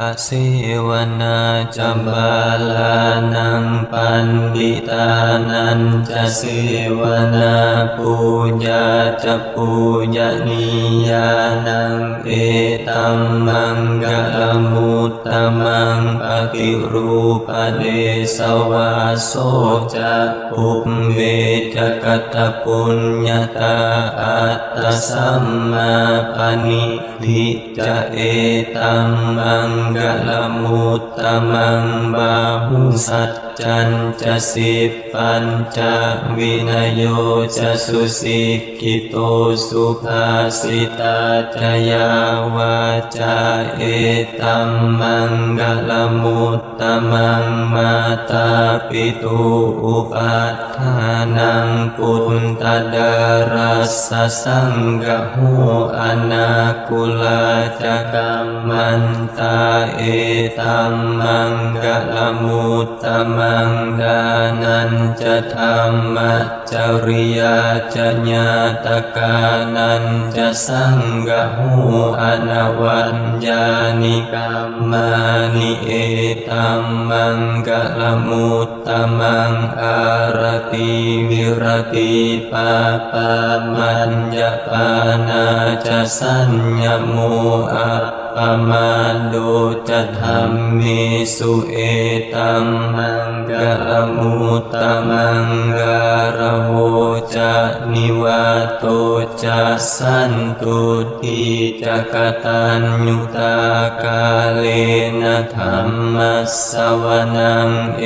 อเสวนาจัมบาลานังปันดิตานันจะเสวนาปูญาจะปูญนียานังเอตัมมังกะละมุตตมังปฏิรูปเดสวาโสจะปุมเวจกัตตปุญญาตาอัตตสัมมาปณิทิจะเอตัมมังกะละมุตตมังบาหุสัจจันจะสิปัญจวินโยจะสุสิกิโตสุภาสิตาจยาวาจาเอตัมมังกะละมุตตมังมาตาปิตุอุปัฏฐานังปุตตดารัสสังกะโหอนาคุลาจกัมมันตาเอตัมมังกะละมุตตมังดานันจะธรรมจริยาจะญาตกานันจะสังกะโหอนวัญญานิกรรมานิเอตัมมังกะละมุตตมังอารติวิรติปาปามัญญปานาจะสัญญโมอะ ปมาโดจะธรรมเมสุเอตัมมังกะมุตตมังการโหจะนิวาโตจะสันตุติจะกตัญญูตากาเลนะธรรมสวนังเอ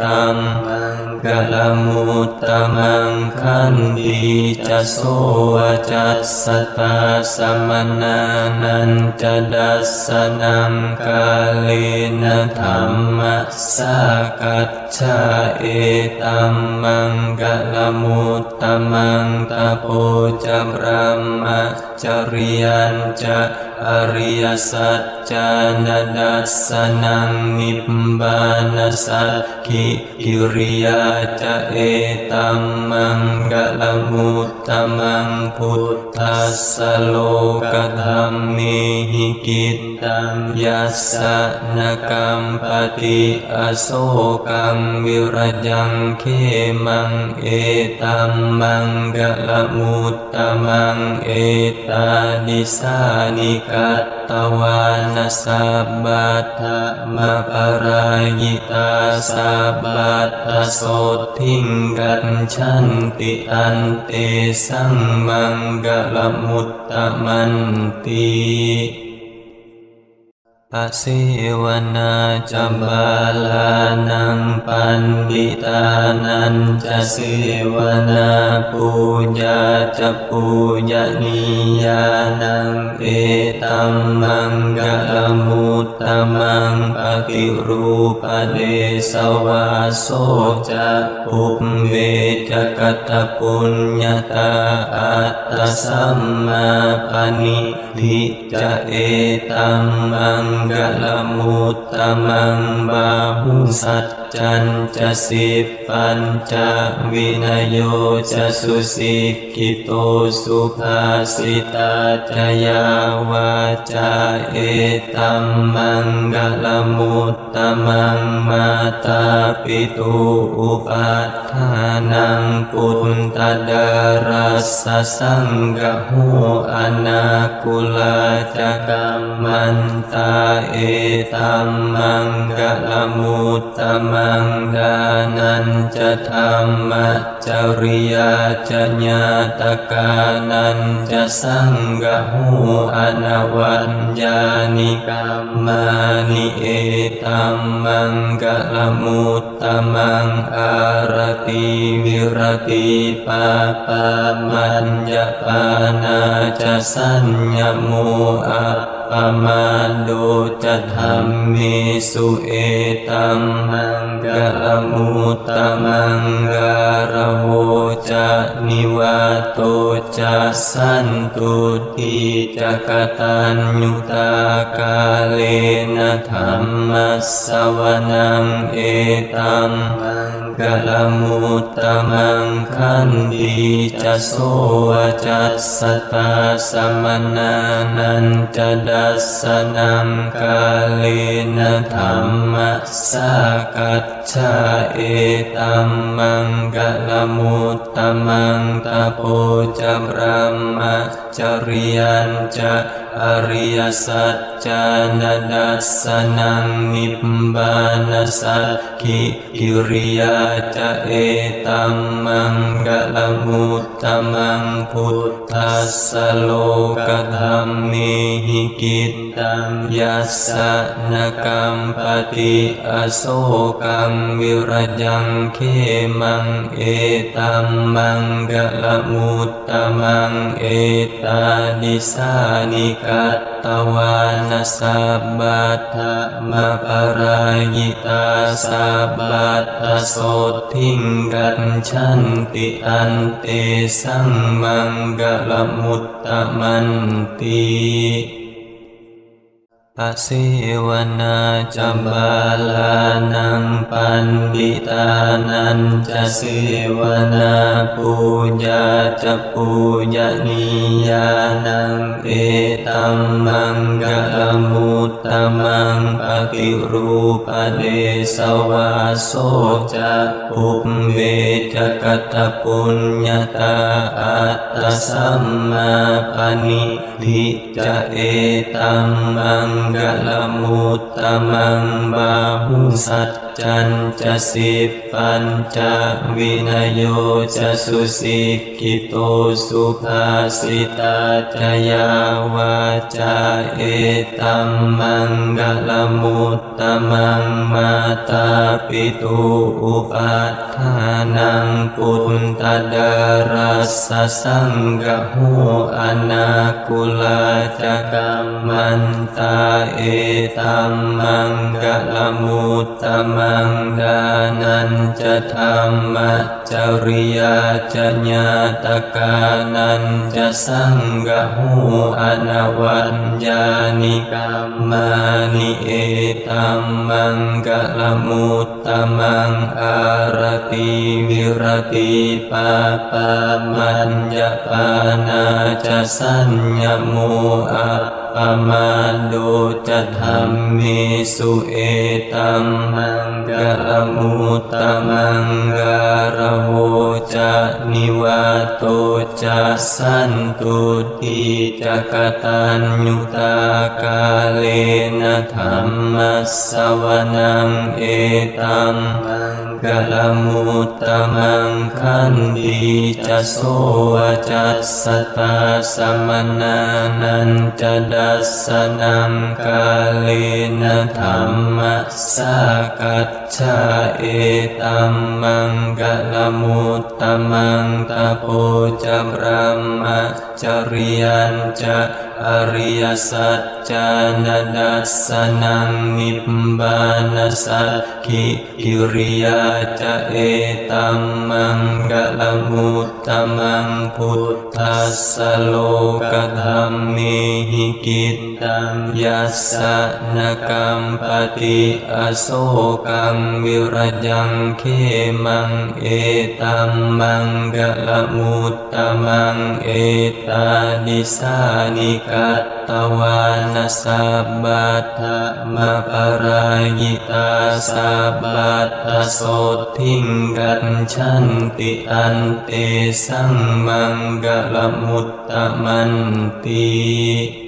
ตัมมัง กะละมุตตมังคันติจะโสวจัสสตาสมนานันจะดัสสนังกาเลนะธรรมะสากัจฉาเอตัมมังกะละมุตตมังตะโพจะพระมจริยันจะ อริยสัจจานัดัสนังนิพพานสัจขิกิริยาจะเอตัมมังกะละมุตตมังพุทธัสสะโลกธรรมิหิกิตตังยัสสะนกรรมปฏิอโศกังวิรยังเขมังเอตัมมังกะละมุตตมังเอตานิสานิกัตตวานาสับัตถะมะปรายตาสัพบัตถโสทิงกัญชันติอันเตสังมังกะละมุตตมันติ อเสวนาจัมบาลานังปันดิตานันจะเสวนาปูญาจะปูญนียานังเอตัมมังกะลมุตตมังปฏิรูปเดสวาโสจะปุมเวจะกัตตปุญญาตาอัตตสัมมาปณิทิจะเอตัมมังกะละมุตตมังบาหุสัต จันจะสิบปัญจวินโยจะสุสิกิโตสุภาสิตาจยาวาจาเอตัมมังกะละมุตตมังมาตาปิตุอุปัฏฐานังปุตตะดารัสสะสังกะโหอนาคุลาจะกัมมันตาเอตัมมังกะละมุตตมังดานันจะธรรมจริยาจะญาตกานันจะสังกะโหอนวัญญานิกรรมานิเอตัมมังกะละมุตตมังอารติวิรติปาปามัญญปานาจะสัญญโมอะ ปมาโดจะธรรมเมสุเอตัมมังกะละมุตตมังการโหจะนิวาโตจะสันตุติจะกตัญญูตากาเลนะธรรมสวนังเอตัมมังกลมุตตมังคันติจะโสจัสสตาสมนานันจะดัสสนังกาลีนธรรมสากัจฉาเอตัมมังกลมุตตมังตะโพจะบรมะจริยันจะอริยสัจจานาดัสสนังนิพพานสัจขิกิริยาจะเอตัมมังกลมุตตมังพุทธัสสโลกธรรมมิหิกิตตังยัสสะนกรรมปฏิอโศกังวิรยังเขมังเอตัมมังกลมุตตมังเอตตานิสานิกัตตวานาสัพบัตถะมะปรายิตาสับัทธโสทิงกัญชันติอันเตสังมังกลมุตตมันติ ปะเสวนาจัมบาลานังปันดิตานันจะเสวนาปูญาจะปูญานิยานังเอตัมมังกะลมุตตมังปฏิรูปเดสวาโสจะมุตาอัตมังกะลมุตตมังบาหุสัตจันจะสิบปัญจวินโยจะสุสิกิโตสุภาสิตาจยาวาจาเอตัมมังกลมุตตมังมาตาปิตุอุปัฏฐานังปุตตดารัสสังกะโหอนาคุลาจะกัมมันตาเอตัมมังกลมุตตมังดานันจะธรรมจริยาจะญาตกานันจะสังกะโหอนวัญญานิกรรมานิเอตัมมังกะลมุตตมังอารติวิรติปาปามัญญปานาจะสัญญโมอ ปมาโดจะทำมิสุเอตัมมังกะมุตตมังการโห จะนิวาโตจะสันตุติจะกตัญญูตากาเลนะธรรมสวนังเอตัมมังกะลมุตตมังคันติจะโสจัสสตาสมนานันจะดัสสนังกาเลนะธรรมสากัจฉาเอตัมมังกะลมุต ตมังตะโพจะพรมจริยันจะอริยสัจจานาดัสสนังนิพพานาสัจขิกิริยาจะเอตัมมังกะลมุตตมังพุทธัสสโลกธรรมมิหิกิตตังยัสสะนกรรมปฏิอโศกังวิรยังเขมังเอตัมมังกะลมุตตมังเอตานิสานิกัตตวานาสัพบัทธมะปรายิตาสัพบัทธโสทิงกัจฉันติอันเตสังมังกะลมุตตมันติ